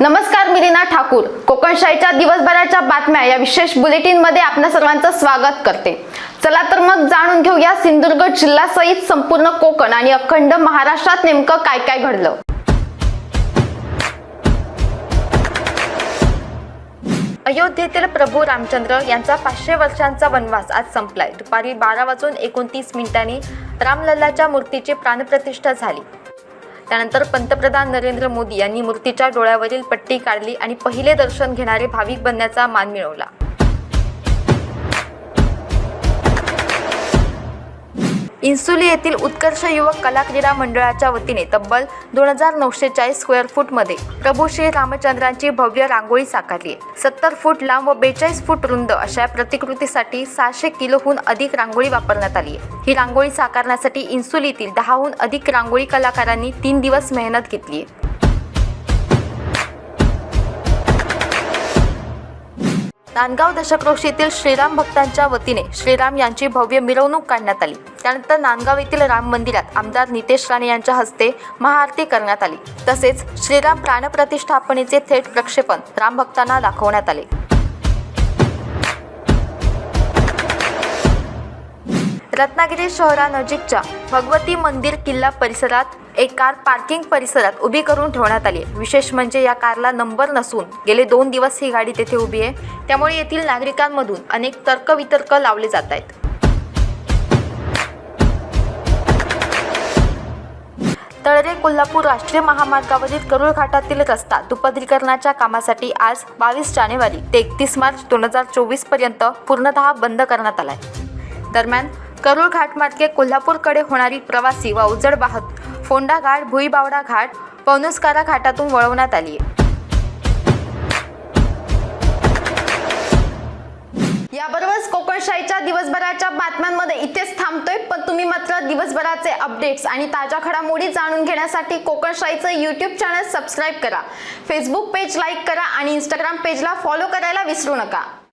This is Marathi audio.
नमस्कार मी रीना ठाकूर. कोकणशाहीच्या दिवसभराच्या बातम्या या विशेष बुलेटिनमध्ये आपल्या सर्वांचं स्वागत करते. चला तर मग जाणून घेऊया सिंधुदुर्ग जिल्ह्यासहित संपूर्ण कोकण आणि अखंड महाराष्ट्रात नेमकं काय काय घडलं. अयोध्येतील प्रभू रामचंद्र यांचा पाचशे वर्षांचा वनवास आज संपलाय. दुपारी बारा वाजून एकोणतीस मिनिटांनी रामलल्लाच्या मूर्तीची प्राणप्रतिष्ठा झाली. त्यानंतर पंतप्रधान नरेंद्र मोदी यांनी मूर्तीच्या डोळ्यावरील पट्टी काढली आणि पहिले दर्शन घेणारे भाविक बनण्याचा मान मिळवला. इन्सुली येथील उत्कर्ष युवक कला क्रीडा मंडळाच्या वतीने तब्बल दोन हजार नऊशे चाळीस स्क्वेअर फूटमध्ये प्रभू श्री रामचंद्रांची भव्य रांगोळी साकारली आहे. सत्तर फूट लांब व बेचाळीस फूट रुंद अशा प्रतिकृतीसाठी सहाशे किलोहून अधिक रांगोळी वापरण्यात आली आहे. ही रांगोळी साकारण्यासाठी इन्सुलीतील दहाहून अधिक रांगोळी कलाकारांनी तीन दिवस मेहनत घेतली आहे. नांदगाव दशक्रोशीतील श्रीराम भक्तांच्या वतीने श्रीराम यांची भव्य मिरवणूक काढण्यात आली. त्यानंतर नांदगाव येथील राम मंदिरात आमदार नितेश राणे यांच्या हस्ते महाआरती करण्यात आली. तसेच श्रीराम प्राणप्रतिष्ठापनेचे थेट प्रक्षेपण राम भक्तांना दाखवण्यात आले. रत्नागिरी शहरानजीकच्या भगवती मंदिर किल्ला परिसरात एक कार पार्किंग परिसरात उभी करून ठेवण्यात आली आहे. विशेष म्हणजे या कारला नंबर नसून गेले दोन दिवस ही गाडी तेथे उभी आहे. त्यामुळे येथील नागरिकांमधून अनेक तर्कवितर्क लावले जात आहेत. तळरे कोल्हापूर राष्ट्रीय महामार्गावरील करूळ घाटातील रस्ता दुपदरीकरणाच्या कामासाठी आज बावीस जानेवारी ते एकतीस मार्च दोन हजार चोवीसपर्यंत पूर्णतः बंद करण्यात आलाय. दरम्यान करूळ घाटमार्गे कोल्हापूरकडे होणारी प्रवासी व अवजड वाहतूक फोंडा घाट भुईबावडा घाट पवनुस्कारा घाटातून वळवण्यात आली आहे. याबरोबरच कोकणशाहीच्या दिवसभराच्या बातम्यांमध्ये इथेच थांबतोय पण तुम्ही मात्र दिवसभराचे अपडेट्स आणि ताज्या घडामोडी जाणून घेण्यासाठी कोकणशाहीचं यूट्यूब चॅनल सबस्क्राईब करा. फेसबुक पेज लाईक करा आणि इंस्टाग्राम पेजला फॉलो करायला विसरू नका.